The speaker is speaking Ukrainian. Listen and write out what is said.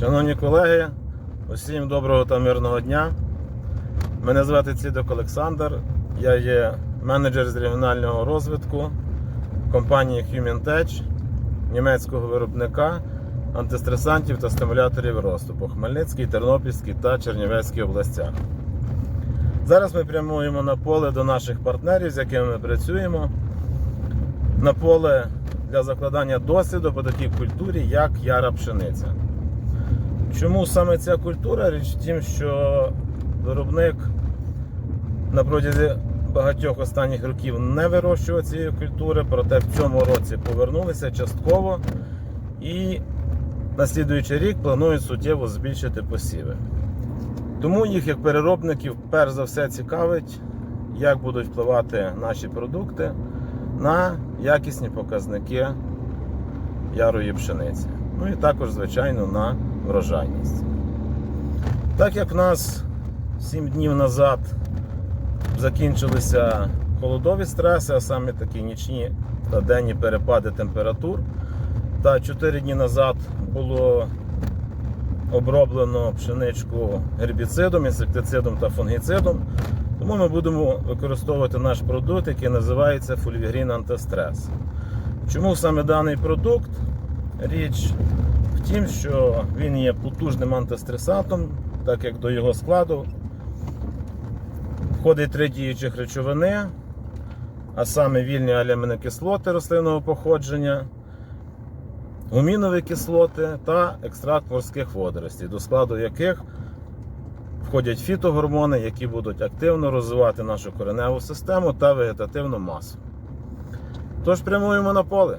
Шановні колеги, усім доброго та мирного дня. Мене звати Цідок Олександр. Я є менеджер з регіонального розвитку компанії HumanTech, німецького виробника антистресантів та стимуляторів росту по Хмельницькій, Тернопільській та Чернівецькій областях. Зараз ми прямуємо на поле до наших партнерів, з якими ми працюємо. На поле для закладання досвіду по такій культурі, як яра пшениця. Чому саме ця культура? Річ в тім, що виробник на протязі багатьох останніх років не вирощував цієї культури, проте в цьому році повернулися частково і на слідуючий рік планують суттєво збільшити посіви. Тому їх, як переробників, перш за все цікавить, як будуть впливати наші продукти на якісні показники ярої пшениці. Ну і також, звичайно, на врожайність. Так як в нас 7 днів назад закінчилися холодові стреси, а саме такі нічні та денні перепади температур, та 4 дні назад було оброблено пшеничку гербіцидом, інсектицидом та фунгіцидом, тому ми будемо використовувати наш продукт, який називається Fulvigrin Антистрес. Чому саме даний продукт? Річ в тім, що він є потужним антистресантом, так як до його складу входить три діючих речовини, а саме вільні алямінокислоти рослинного походження, гумінові кислоти та екстракт морських водоростей, до складу яких входять фітогормони, які будуть активно розвивати нашу кореневу систему та вегетативну масу. Тож прямуємо на поле.